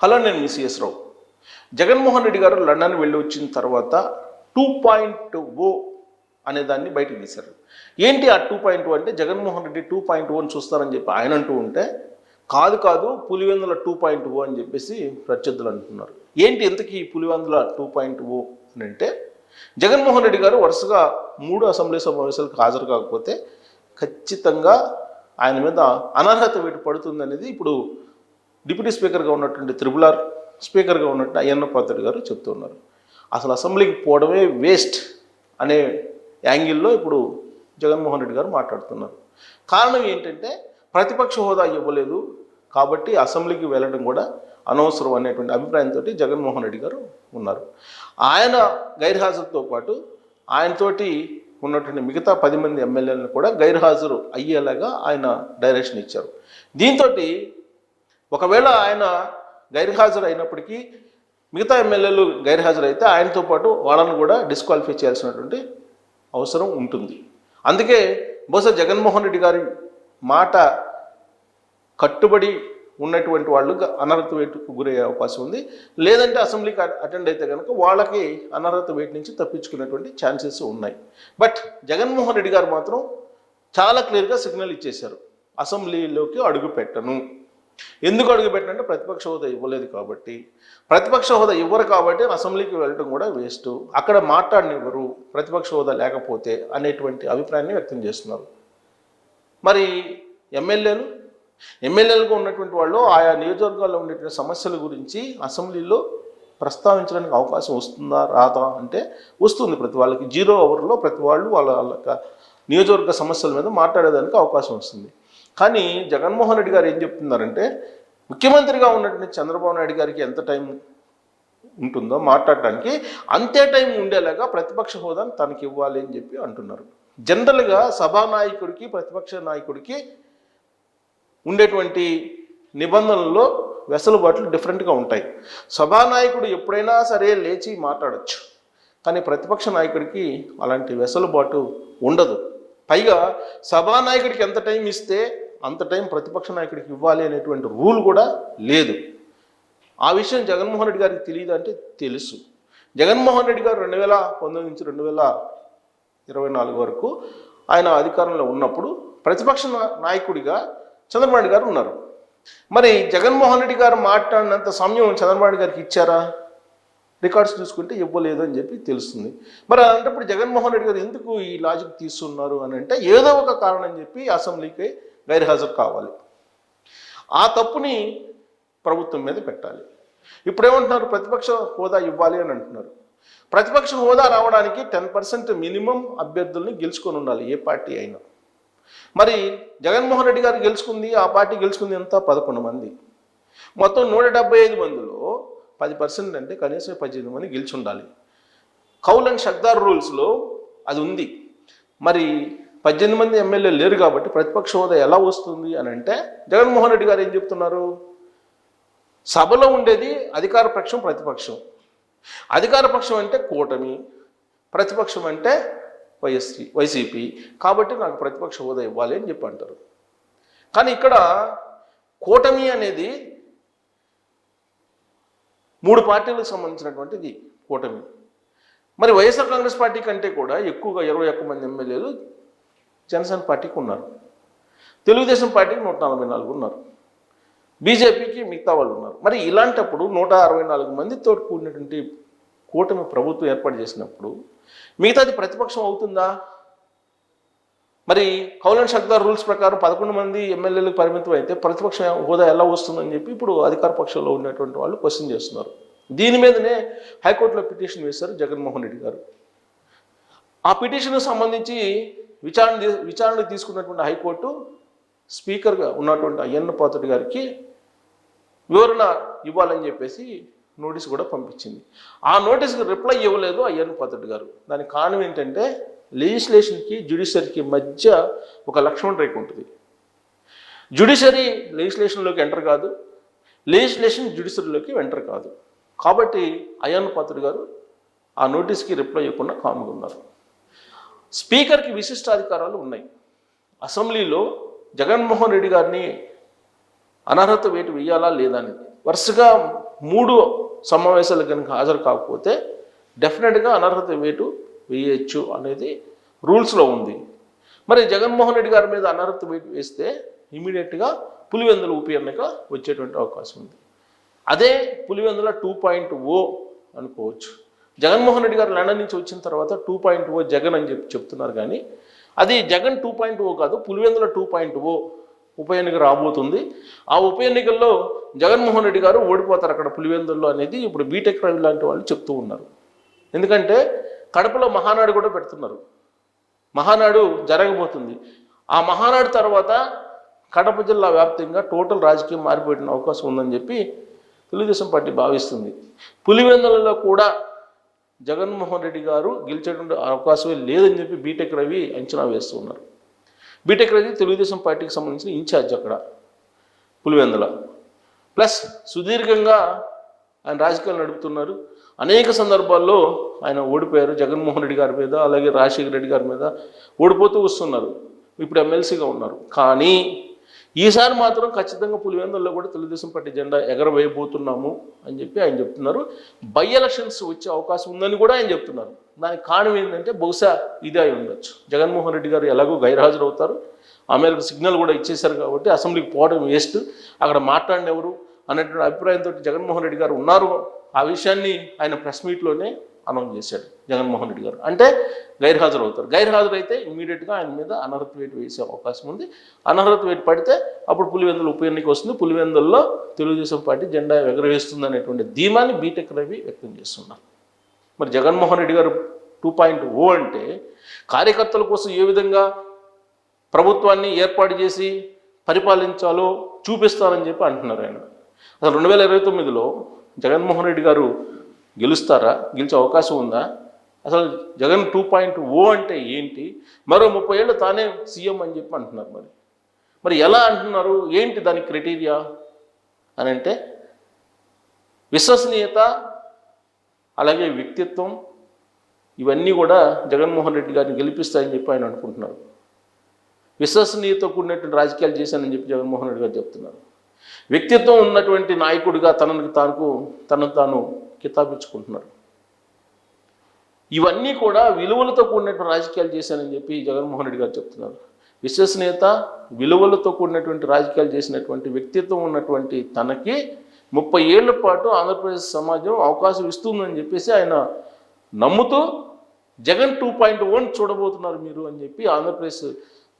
Hello నేను మిసిఎస్ రావు. జగన్మోహన్ రెడ్డి గారు London వెళ్ళి వచ్చిన తర్వాత టూ పాయింట్ ఓ అనే దాన్ని బయటకు తీశారు. ఏంటి ఆ టూ పాయింట్ ఓ అంటే? జగన్మోహన్ రెడ్డి టూ పాయింట్ ఓని చూస్తారని చెప్పి ఆయన అంటూ ఉంటే కాదు కాదు పులివెందుల టూ పాయింట్ ఓ అని చెప్పేసి ప్రత్యర్థులు అంటున్నారు. ఏంటి ఇంతకీ పులివెందుల టూ పాయింట్ ఓ అని అంటే? జగన్మోహన్ రెడ్డి గారు వరుసగా మూడు అసెంబ్లీ సమావేశాలకు హాజరు కాకపోతే ఖచ్చితంగా ఆయన మీద అనర్హత వేటు పడుతుంది అనేది ఇప్పుడు డిప్యూటీ స్పీకర్గా ఉన్నటువంటి త్రిపులార్ స్పీకర్గా ఉన్నట్టు అయ్యన్న పాత్రుడు గారు చెప్తున్నారు అసలు అసెంబ్లీకి పోవడమే వేస్ట్ అనే యాంగిల్లో ఇప్పుడు జగన్మోహన్ రెడ్డి గారు మాట్లాడుతున్నారు. కారణం ఏంటంటే ప్రతిపక్ష హోదా ఇవ్వలేదు కాబట్టి అసెంబ్లీకి వెళ్ళడం కూడా అనవసరం అనేటువంటి అభిప్రాయంతో జగన్మోహన్ రెడ్డి గారు ఉన్నారు. ఆయన గైర్హాజరుతో పాటు ఆయనతోటి ఉన్నటువంటి మిగతా పది మంది ఎమ్మెల్యేలను కూడా గైర్హాజరు అయ్యేలాగా ఆయన డైరెక్షన్ ఇచ్చారు. దీంతో ఒకవేళ ఆయన గైర్హాజరు అయినప్పటికీ మిగతా ఎమ్మెల్యేలు గైర్హాజరైతే ఆయనతో పాటు వాళ్ళను కూడా డిస్క్వాలిఫై చేయాల్సినటువంటి అవసరం ఉంటుంది. అందుకే బహుశా జగన్మోహన్ రెడ్డి గారి మాట కట్టుబడి ఉన్నటువంటి వాళ్ళు అనర్హత వేటుకు గురయ్యే అవకాశం ఉంది. లేదంటే అసెంబ్లీకి అటెండ్ అయితే కనుక వాళ్ళకి అనర్హత వేటు నుంచి తప్పించుకునేటువంటి ఛాన్సెస్ ఉన్నాయి. బట్ జగన్మోహన్ రెడ్డి గారు మాత్రం చాలా క్లియర్గా సిగ్నల్ ఇచ్చేశారు. అసెంబ్లీలోకి అడుగు పెట్టను. ఎందుకు అడుగుపెట్టినంటే ప్రతిపక్ష హోదా ఇవ్వలేదు కాబట్టి. ప్రతిపక్ష హోదా ఇవ్వరు కాబట్టి అసెంబ్లీకి వెళ్ళడం కూడా వేస్ట్. అక్కడ మాట్లాడనివ్వరు ప్రతిపక్ష హోదా లేకపోతే అనేటువంటి అభిప్రాయాన్ని వ్యక్తం చేస్తున్నారు. మరి ఎమ్మెల్యేలు? ఎమ్మెల్యేలుగా ఉన్నటువంటి వాళ్ళు ఆయా నియోజకవర్గాల్లో ఉండేటువంటి సమస్యల గురించి అసెంబ్లీలో ప్రస్తావించడానికి అవకాశం వస్తుందా రాదా అంటే వస్తుంది. ప్రతి వాళ్ళకి జీరో అవర్లో ప్రతి వాళ్ళు వాళ్ళ వాళ్ళ నియోజకవర్గ సమస్యల మీద మాట్లాడేదానికి అవకాశం వస్తుంది. కానీ జగన్మోహన్ రెడ్డి గారు ఏం చెప్తున్నారంటే ముఖ్యమంత్రిగా ఉన్నటువంటి చంద్రబాబు నాయుడు గారికి ఎంత టైం ఉంటుందో మాట్లాడటానికి అంతే టైం ఉండేలాగా ప్రతిపక్ష హోదాను తనకి ఇవ్వాలి అని చెప్పి అంటున్నారు. జనరల్గా సభానాయకుడికి ప్రతిపక్ష నాయకుడికి ఉండేటువంటి నిబంధనల్లో వెసులుబాట్లు డిఫరెంట్గా ఉంటాయి. సభానాయకుడు ఎప్పుడైనా సరే లేచి మాట్లాడచ్చు కానీ ప్రతిపక్ష నాయకుడికి అలాంటి వెసులుబాటు ఉండదు. పైగా సభానాయకుడికి ఎంత టైం ఇస్తే అంత టైం ప్రతిపక్ష నాయకుడికి ఇవ్వాలి అనేటువంటి రూల్ కూడా లేదు. ఆ విషయం జగన్మోహన్ రెడ్డి గారికి తెలియదు అంటే తెలుసు. జగన్మోహన్ రెడ్డి గారు రెండు వేల పంతొమ్మిది నుంచి రెండు వేల ఇరవై నాలుగు వరకు ఆయన అధికారంలో ఉన్నప్పుడు ప్రతిపక్ష నాయకుడిగా చంద్రబాబు నాయుడు గారు ఉన్నారు. మరి జగన్మోహన్ రెడ్డి గారు మాట్లాడినంత సమయం చంద్రబాబు నాయుడు గారికి ఇచ్చారా? రికార్డ్స్ చూసుకుంటే ఇవ్వలేదు అని చెప్పి తెలుస్తుంది. మరి అలాంటప్పుడు జగన్మోహన్ రెడ్డి గారు ఎందుకు ఈ లాజిక్ తీస్తున్నారు అని అంటే ఏదో ఒక కారణం చెప్పి అసెంబ్లీకి గైర్హాజరు కావాలి. ఆ తప్పుని ప్రభుత్వం మీద పెట్టాలి. ఇప్పుడు ఏమంటున్నారు ప్రతిపక్ష హోదా ఇవ్వాలి అని అంటున్నారు. ప్రతిపక్ష హోదా రావడానికి టెన్ పర్సెంట్ మినిమం అభ్యర్థుల్ని గెలుచుకొని ఉండాలి ఏ పార్టీ అయినా. మరి జగన్మోహన్ రెడ్డి గారు గెలుచుకుంది ఆ పార్టీ గెలుచుకుంది ఎంత? పదకొండు మంది. మొత్తం నూట డెబ్బై ఐదు మందిలో పది పర్సెంట్ అంటే కనీసం పద్దెనిమిది మంది గెలిచి ఉండాలి. కౌల్ అండ్ షక్దార్ రూల్స్లో అది ఉంది. మరి పద్దెనిమిది మంది ఎమ్మెల్యేలు లేరు కాబట్టి ప్రతిపక్ష హోదా ఎలా వస్తుంది అని అంటే జగన్మోహన్ రెడ్డి గారు ఏం చెప్తున్నారు? సభలో ఉండేది అధికార పక్షం ప్రతిపక్షం. అధికార పక్షం అంటే కూటమి ప్రతిపక్షం అంటే వైఎస్సీ వైసీపీ. కాబట్టి నాకు ప్రతిపక్ష హోదా ఇవ్వాలి అని చెప్పి అంటారు. కానీ ఇక్కడ కూటమి అనేది మూడు పార్టీలకు సంబంధించినటువంటిది కూటమి. మరి వైఎస్ఆర్ కాంగ్రెస్ పార్టీ కంటే కూడా ఎక్కువగా ఇరవై ఒక్క మంది ఎమ్మెల్యేలు జనసేన పార్టీకి ఉన్నారు. తెలుగుదేశం పార్టీకి నూట నలభై నాలుగు ఉన్నారు. బీజేపీకి మిగతా వాళ్ళు ఉన్నారు. మరి ఇలాంటప్పుడు నూట అరవై నాలుగు మందితో కూడినటువంటి కూటమి ప్రభుత్వం ఏర్పాటు చేసినప్పుడు మిగతాది ప్రతిపక్షం అవుతుందా? మరి కౌలన్ షక్దార్ రూల్స్ ప్రకారం పదకొండు మంది ఎమ్మెల్యేలకు పరిమితం అయితే ప్రతిపక్ష హోదా ఎలా వస్తుందని చెప్పి ఇప్పుడు అధికార పక్షంలో ఉన్నటువంటి వాళ్ళు క్వశ్చన్ చేస్తున్నారు. దీని మీదనే హైకోర్టులో పిటిషన్ వేశారు జగన్మోహన్ రెడ్డి గారు. ఆ పిటిషన్కు సంబంధించి విచారణ విచారణకు తీసుకున్నటువంటి హైకోర్టు స్పీకర్గా ఉన్నటువంటి అయ్యన్న పాత్రుడి గారికి వివరణ ఇవ్వాలని చెప్పేసి నోటీస్ కూడా పంపించింది. ఆ నోటీస్కి రిప్లై ఇవ్వలేదు అయ్యన్న పాత్రుడు గారు. దానికి కారణం ఏంటంటే లెజిస్లేషన్కి జ్యుడిషియరీకి మధ్య ఒక లక్ష్మణ్ రేఖ ఉంటుంది. జ్యుడిషియరీ లెజిస్లేషన్లోకి ఎంటర్ కాదు. లెజిస్లేషన్ జ్యుడిషియరీలోకి ఎంటర్ కాదు. కాబట్టి అయ్యన్న పాత్రుడు గారు ఆ నోటీస్కి రిప్లై ఇవ్వకుండా కామ్గా ఉన్నారు. స్పీకర్కి విశిష్టాధికారాలు ఉన్నాయి. అసెంబ్లీలో జగన్మోహన్ రెడ్డి గారిని అనర్హత వేటు వేయాలా లేదా అనేది. వరుసగా మూడు సమావేశాలకు కనుక హాజరు కాకపోతే డెఫినెట్గా అనర్హత వేటు వేయచ్చు అనేది రూల్స్లో ఉంది. మరి జగన్మోహన్ రెడ్డి గారి మీద అనర్హత వేటు వేస్తే ఇమీడియట్గా పులివెందుల ఉప ఎన్నిక వచ్చేటువంటి అవకాశం ఉంది. అదే పులివెందుల టూ పాయింట్ ఓ అనుకోవచ్చు. జగన్మోహన్ రెడ్డి గారు లండన్ నుంచి వచ్చిన తర్వాత టూ పాయింట్ ఓ జగన్ అని చెప్పి చెప్తున్నారు కానీ అది జగన్ టూ పాయింట్ ఓ కాదు పులివెందుల టూ పాయింట్ ఓ ఉప ఎన్నిక రాబోతుంది. ఆ ఉప ఎన్నికల్లో జగన్మోహన్ రెడ్డి గారు ఓడిపోతారు అక్కడ పులివెందుల్లో అనేది ఇప్పుడు బీటెక్ రవి లాంటి వాళ్ళు చెప్తూ ఉన్నారు. ఎందుకంటే కడపలో మహానాడు కూడా పెడుతున్నారు. మహానాడు జరగబోతుంది. ఆ మహానాడు తర్వాత కడప జిల్లా వ్యాప్తంగా టోటల్ రాజకీయం మారిపోయిన అవకాశం ఉందని చెప్పి తెలుగుదేశం పార్టీ భావిస్తుంది. పులివెందులలో కూడా జగన్మోహన్ రెడ్డి గారు గెలిచేటువంటి అవకాశమే లేదని చెప్పి బీటెక్ రవి అంచనా వేస్తూ ఉన్నారు. బీటెక్ రవి తెలుగుదేశం పార్టీకి సంబంధించిన ఇన్ఛార్జ్ అక్కడ పులివెందుల. ప్లస్ సుదీర్ఘంగా ఆయన రాజకీయాలు నడుపుతున్నారు. అనేక సందర్భాల్లో ఆయన ఓడిపోయారు జగన్మోహన్ రెడ్డి గారి మీద అలాగే రాజశేఖర రెడ్డి గారి మీద ఓడిపోతూ వస్తున్నారు. ఇప్పుడు ఎమ్మెల్సీగా ఉన్నారు. కానీ ఈసారి మాత్రం ఖచ్చితంగా పులివెందుల్లో కూడా తెలుగుదేశం పార్టీ జెండా ఎగరవేయబోతున్నాము అని చెప్పి ఆయన చెప్తున్నారు. బై ఎలక్షన్స్ వచ్చే అవకాశం ఉందని కూడా ఆయన చెప్తున్నారు. దానికి కారణం ఏంటంటే బహుశా ఇదే అయి ఉండొచ్చు. జగన్మోహన్ రెడ్డి గారు ఎలాగో గైర్హాజరు అవుతారు ఆమెకు సిగ్నల్ కూడా ఇచ్చేశారు కాబట్టి అసెంబ్లీకి పోవడం వేస్ట్. అక్కడ మాట్లాడిన ఎవరు అనేటువంటి అభిప్రాయంతో జగన్మోహన్ రెడ్డి గారు ఉన్నారు. ఆ విషయాన్ని ఆయన ప్రెస్ మీట్లోనే అనౌన్స్ చేశాడు జగన్మోహన్ రెడ్డి గారు. అంటే గైర్హాజరు అవుతారు గైర్హాజరైతే అయితే ఇమీడియట్గా ఆయన మీద అనర్హత వేటు వేసే అవకాశం ఉంది. అనర్హత వేటు పడితే అప్పుడు పులివెందులు ఉప ఎన్నిక వస్తుంది. పులివెందుల్లో తెలుగుదేశం పార్టీ జెండా ఎగరవేస్తుంది అనేటువంటి ధీమాన్ని బీటెక్ రవి వ్యక్తం చేస్తున్నారు. మరి జగన్మోహన్ రెడ్డి గారు టూ పాయింట్ ఓ అంటే కార్యకర్తల కోసం ఏ విధంగా ప్రభుత్వాన్ని ఏర్పాటు చేసి పరిపాలించాలో చూపిస్తారని చెప్పి అంటున్నారు ఆయన. అసలు రెండు వేల ఇరవై తొమ్మిదిలో జగన్మోహన్ రెడ్డి గారు గెలుస్తారా? గెలిచే అవకాశం ఉందా? అసలు జగన్ టూ పాయింట్ ఓ అంటే ఏంటి? మరో ముప్పై ఏళ్ళు తానే సీఎం అని చెప్పి అంటున్నారు మరి. మరి ఎలా అంటున్నారు? ఏంటి దాని క్రైటీరియా? అని అంటే విశ్వసనీయత అలాగే వ్యక్తిత్వం ఇవన్నీ కూడా జగన్మోహన్ రెడ్డి గారిని గెలిపిస్తాయని చెప్పి ఆయన అనుకుంటున్నారు. విశ్వసనీయత కూడినటువంటి రాజకీయాలు చేశానని చెప్పి జగన్మోహన్ రెడ్డి గారు చెప్తున్నారు. వ్యక్తిత్వం ఉన్నటువంటి నాయకుడిగా తనకు తాను తనను తాను కితాబించుకుంటున్నారు ఇవన్నీ కూడా విలువలతో కూడినటువంటి రాజకీయాలు చేశానని చెప్పి జగన్మోహన్ రెడ్డి గారు చెప్తున్నారు. విశ్వసనీయత విలువలతో కూడినటువంటి రాజకీయాలు చేసినటువంటి వ్యక్తిత్వం ఉన్నటువంటి తనకి ముప్పై ఏళ్ళ పాటు ఆంధ్రప్రదేశ్ సమాజం అవకాశం ఇస్తుందని చెప్పేసి ఆయన నమ్ముతూ జగన్ టూ పాయింట్ వన్ చూడబోతున్నారు మీరు అని చెప్పి ఆంధ్రప్రదేశ్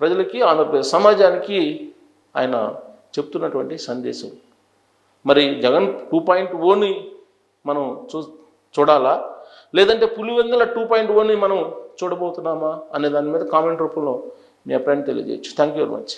ప్రజలకి ఆంధ్రప్రదేశ్ సమాజానికి ఆయన చెప్తున్నటువంటి సందేశం. మరి జగన్ టూ పాయింట్ ఓని మనం చూ చూడాలా? లేదంటే పులివెందుల టూ పాయింట్ వన్ని మనం చూడబోతున్నామా? అనే దాని మీద కామెంట్ రూపంలో మీ అభిప్రాయం తెలియజేయచ్చు. Thank you very much